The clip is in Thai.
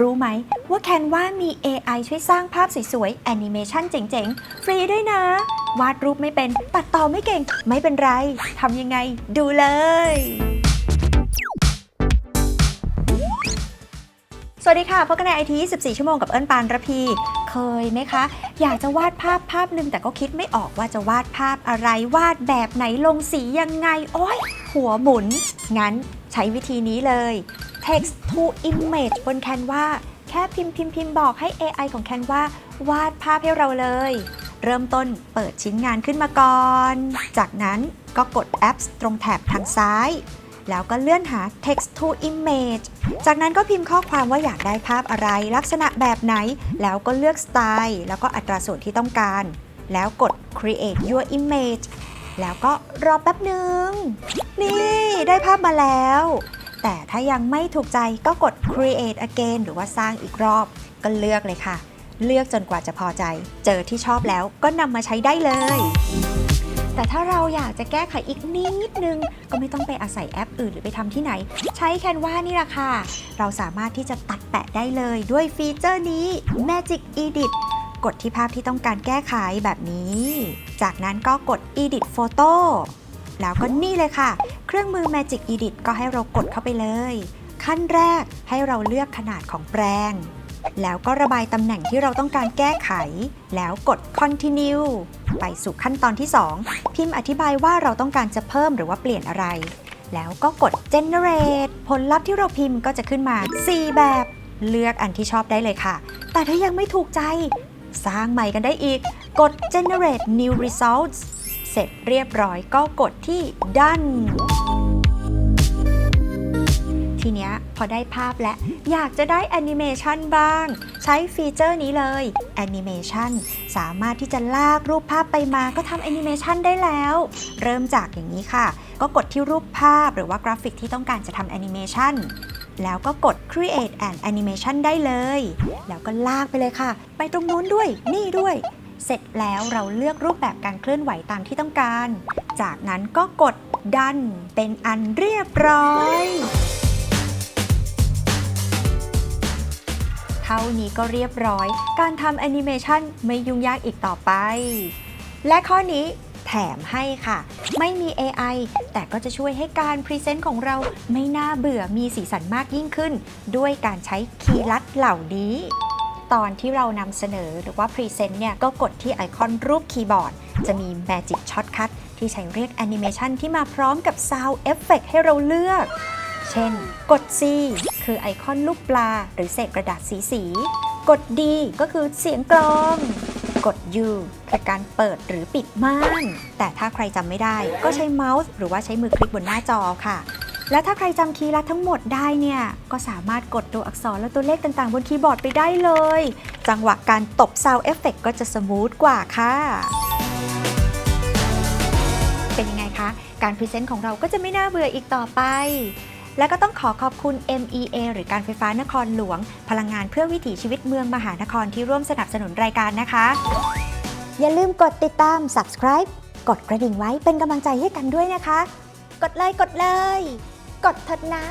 รู้ไหมว่าแคนวามี AI ช่วยสร้างภาพสวยๆ แอนิเมชันเจ๋งๆ ฟรีด้วยนะ วาดรูปไม่เป็น ตัดต่อไม่เก่ง ไม่เป็นไร ทำยังไง ดูเลย สวัสดีค่ะพบกันในไอที24ชั่วโมงกับเอิญปานระพี เคยไหมคะ อยากจะวาดภาพภาพหนึ่งแต่ก็คิดไม่ออกว่าจะวาดภาพอะไร วาดแบบไหนลงสียังไง โอ้ยหัวหมุน งั้นใช้วิธีนี้เลย text to image บน Canva แค่พิมพ์พิมพ์พิมพ์บอกให้ AI ของ Canva วาดภาพให้เราเลย เริ่มต้นเปิดชิ้นงานขึ้นมาก่อน จากนั้นก็กด Apps ตรงแถบทางซ้าย แล้วก็เลื่อนหา text to image จากนั้นก็พิมพ์ข้อความว่าอยากได้ภาพอะไร ลักษณะแบบไหน แล้วก็เลือกสไตล์ แล้วก็อัตราส่วนที่ต้องการ แล้วกด create your image แล้วก็รอแป๊บหนึ่งนี่ ได้ภาพมาแล้ว แต่ถ้ายังไม่ถูกใจก็กด create again หรือว่าสร้างอีกรอบก็เลือกเลยค่ะ เลือกจนกว่าจะพอใจ เจอที่ชอบแล้วก็นำมาใช้ได้เลย แต่ถ้าเราอยากจะแก้ไขอีกนิดนึง ก็ไม่ต้องไปอาศัยแอปอื่นหรือไปทำที่ไหน ใช้แคนวานี่แหละค่ะ เราสามารถที่จะตัดแปะได้เลยด้วยฟีเจอร์นี้ Magic Edit กดที่ภาพที่ต้องการแก้ไขแบบนี้ จากนั้นก็กด Edit Photo แล้วก็นี่เลยค่ะ เครื่องมือ Magic Edit ก็ให้เรากดเข้าไปเลย ขั้นแรกให้เราเลือกขนาดของแปรงแล้วก็ระบายตำแหน่งที่เราต้องการแก้ไข แล้วกด continue ไปสู่ขั้นตอนที่ 2 พิมพ์อธิบายว่าเราต้องการจะเพิ่มหรือว่าเปลี่ยนอะไร แล้วก็กด generate ผลลัพธ์ที่เราพิมพ์ก็จะขึ้นมา 4 แบบ เลือกอันที่ชอบได้เลยค่ะ แต่ถ้ายังไม่ถูกใจ สร้างใหม่กันได้อีก กด generate new results เสร็จเรียบร้อยก็กดที่ done ทีเนี้ยพอได้ภาพและอยากจะได้แอนิเมชันบ้าง ใช้ฟีเจอร์นี้เลยแอนิเมชันสามารถที่จะลากรูปภาพไปมาก็ทำแอนิเมชันได้แล้ว เริ่มจากอย่างนี้ค่ะ ก็กดที่รูปภาพหรือว่ากราฟิกที่ต้องการจะทำแอนิเมชันแล้วก็กด create an animation ได้เลย แล้วก็ลากไปเลยค่ะ ไปตรงนู้นด้วย นี่ด้วย เสร็จแล้วเราเลือกรูปแบบการเคลื่อนไหวตามที่ต้องการ จากนั้นก็กดดันเป็นอันเรียบร้อย เท่านี้ก็เรียบร้อย การทำแอนิเมชันไม่ยุ่งยากอีกต่อไป และข้อนี้แถมให้ค่ะ ไม่มี AI แต่ก็จะช่วยให้การพรีเซนต์ของเราไม่น่าเบื่อมีสีสันมากยิ่งขึ้น ด้วยการใช้คีย์ลัดเหล่านี้ ตอนที่เรานำเสนอหรือว่าพรีเซนต์เนี่ยก็กดที่ไอคอนรูปคีย์บอร์ด จะมี Magic Shortcut ที่ใช้เรียกแอนิเมชันที่มาพร้อมกับ Sound Effect ให้เราเลือก เช่น กด C คือไอคอนลูกปลา หรือเศษกระดาษสีสีกด D ก็คือเสียงกลอง กด U คือการเปิดหรือปิดม่าน แต่ถ้าใครจำไม่ได้ก็ใช้เมาส์หรือว่าใช้มือคลิกบนหน้าจอค่ะ และถ้าใครจำคีย์ลัดทั้งหมดได้เนี่ย ก็สามารถกดตัวอักษรและตัวเลขต่างๆ บนคีย์บอร์ดไปได้เลย จังหวะการตบ Sound Effect ก็จะสมูทกว่าค่ะ เป็นยังไงคะ การพรีเซนต์ของเราก็จะไม่น่าเบื่ออีกต่อไป และก็ต้องขอขอบคุณ MEA หรือการไฟฟ้านครหลวง พลังงานเพื่อวิถีชีวิตเมืองมหานครที่ร่วมสนับสนุนรายการนะคะ อย่าลืมกดติดตาม subscribe กดกระดิ่งไว้เป็นกำลังใจให้กันด้วยนะคะ กดเลยกดเลย กดทัดนะ